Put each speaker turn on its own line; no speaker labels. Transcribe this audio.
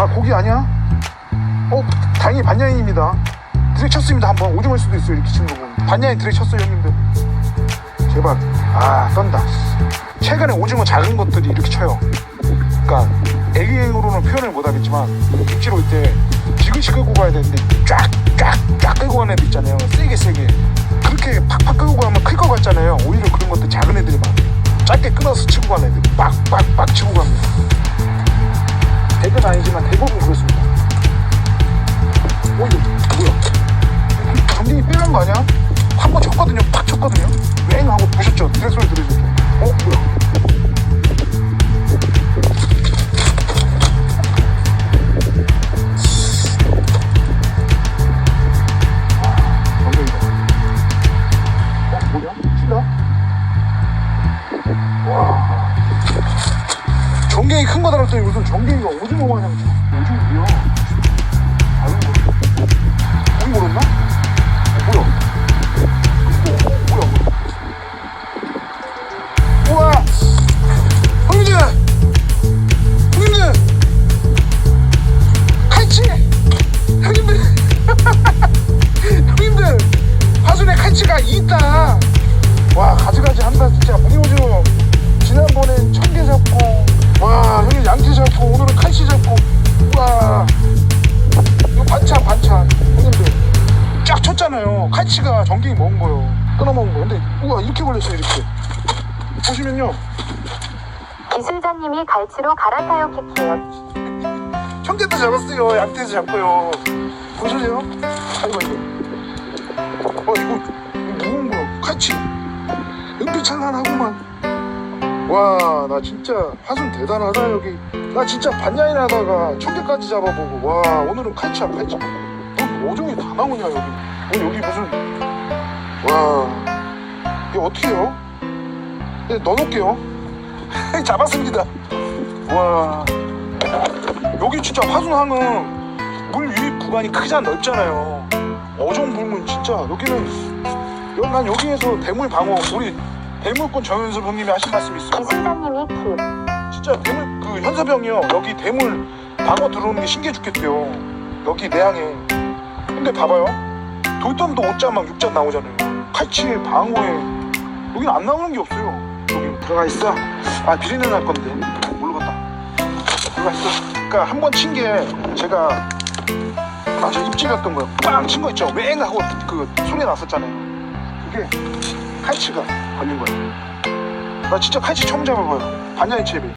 아 고기 아니야? 어 다행히 반야인입니다. 드랙 쳤습니다 한번. 오징어일 수도 있어요 이렇게 치는 거 보면. 반야인 드랙 쳤어요 형님들. 제발. 아 떤다. 최근에 오징어 작은 것들이 이렇게 쳐요. 그러니까 애기행으로는 표현을 못하겠지만 육지로 올때 지그시 끌고 가야 되는데 쫙쫙쫙 끌고 가는 애들 있잖아요. 세게 세게. 그렇게 팍팍 끌고 가면 클 것 같잖아요. 오히려 그런 것들 작은 애들이 많아요. 짧게 끊어서 치고 가는 애들. 빡빡 정경이 큰거 달았더니 무슨 정경이가 오징어 마냥 오징어야. 쫙 쳤잖아요. 칼치가 전갱이 먹은 거요. 끊어 먹은 거 근데 우와 이렇게 걸렸어요 이렇게. 보시면요.
기술자님이 갈치로 갈아타요 키키요.
청개도 잡았어요. 양태도 잡고요. 보실래요? 아이고 어 이거, 이거 무거운 거 칼치. 은빛찬란하구만. 와 나 진짜 화순 대단하다 여기. 나 진짜 반야인 하다가 청개까지 잡아보고. 와 오늘은 칼치야 칼치 너 오종이 다 나오냐 여기 어, 여기 무슨 와. 이거 어떻게 해요? 네, 넣어놓을게요. 잡았습니다. 와. 여기 진짜 화순항은 물 유입 구간이 크잖아 넓잖아요. 어종 물문 진짜 여기는 여기 난 여기에서 대물 방어. 우리 대물권 정현섭 형님이 하신 말씀 있어요?
기술자님이 키.
진짜 대물 그 현섭 형이요. 여기 대물 방어 들어오는 게 신기해 죽겠대요. 여기 내항에. 근데 봐봐요 돌돔도 5자 막 6자 나오잖아요. 칼치에 방어에 여기는 안 나오는 게 없어요. 여기 들어가 있어. 아 비린내 날 건데. 갔다. 들어가 있어. 그러니까 한 번 친 게 제가 아저 입질했던 거예요. 빵 친 거 있죠? 왱 하고 그 소리 났었잖아요. 그게 칼치가 걸린 거예요. 나 진짜 칼치 처음 잡아봐요. 반야인 채비